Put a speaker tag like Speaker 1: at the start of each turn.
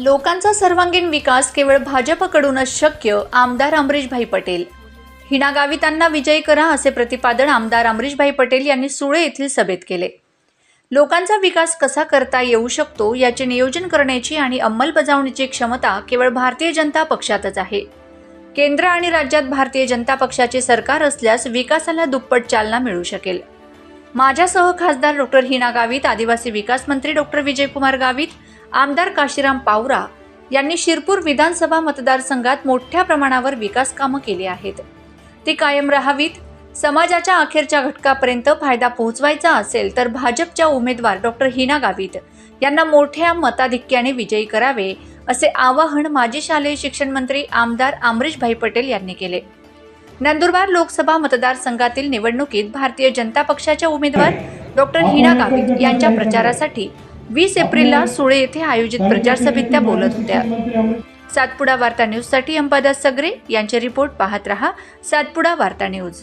Speaker 1: लोकांचा सर्वांगीण विकास केवळ भाजपकडूनच शक्य आमदार अमरीशभाई पटेल. हिना गावितांना विजयी करा असे प्रतिपादन आमदार अमरीशभाई पटेल यांनी सुळे येथील सभेत केले. लोकांचा विकास कसा करता येऊ शकतो याचे नियोजन करण्याची आणि अंमलबजावणीची क्षमता केवळ भारतीय जनता पक्षातच आहे. केंद्र आणि राज्यात भारतीय जनता पक्षाचे सरकार असल्यास विकासाला दुप्पट चालना मिळू शकेल. माझ्यासह खासदार डॉक्टर हिना गावित आदिवासी विकास मंत्री डॉक्टर विजयकुमार गावित आमदार काशीराम पावरा यांनी शिरपूर विधानसभा मतदारसंघात मोठ्या प्रमाणावर विकास कामं केली आहेत. ती कायम राहावीत समाजाच्या अखेरच्या घटकापर्यंत फायदा पोहोचवायचा असेल तर भाजपच्या उमेदवार डॉक्टर हिना गावित यांना मोठ्या मताधिक्याने विजयी करावे असे आवाहन माजी शालेय शिक्षण मंत्री आमदार अमरीशभाई पटेल यांनी केले. नंदुरबार लोकसभा मतदारसंघातील निवडणुकीत भारतीय जनता पक्षाच्या उमेदवार डॉक्टर हिना गावित यांच्या प्रचारासाठी वीस एप्रिलला सुळे येथे आयोजित प्रचार सभेत त्या बोलत होत्या. सातपुडा वार्ता न्यूजसाठी अंबादास सगरे यांचे रिपोर्ट पाहत रहा सातपुडा वार्ता न्यूज.